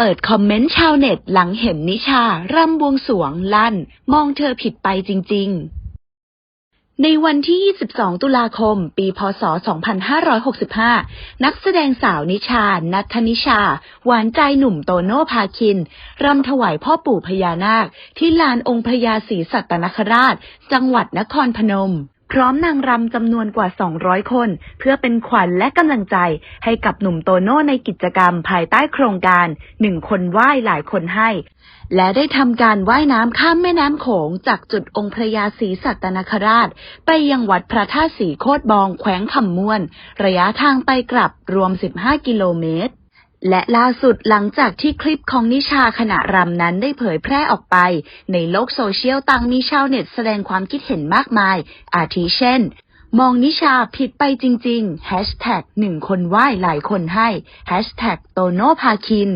เปิดคอมเมนต์ชาวเน็ตหลังเห็นนิชารำบวงสวงลั่น มองเธอผิดไปจริง ๆ ในวันที่ 22 ตุลาคม ปี พศ 2565 นักแสดงสาวนิชา นัทนิชา หวานใจหนุ่มโตโน่พาคิน รำถวายพ่อปู่พญานาค ที่ลานองค์พญาศรีสัตนคราช จังหวัดนครพนม พร้อมนางรำจำนวนกว่า 200 คน เพื่อเป็นขวัญและกำลังใจให้กับหนุ่มโตโน่ในกิจกรรมภายใต้โครงการหนึ่งคนไหว้หลายคนให้ และได้ทำการว่ายน้ำข้ามแม่น้ำโขงจากจุดองค์พระยาศรีสัตนคราช ไปยังวัดพระธาตุสีโคตบองแขวงคำม่วน ระยะทางไปกลับรวม 15 กิโลเมตร และล่าสุดหลังจากที่คลิปของนิชาขณะรำนั้นได้เผยแพร่ออกไป ในโลกโซเชียลต่างมีชาวเน็ตแสดงความคิดเห็นมากมาย อาทิเช่น มองนิชาผิดไปจริงๆหนึ่งคนไหว้หลายคนให้โตโนภาคิน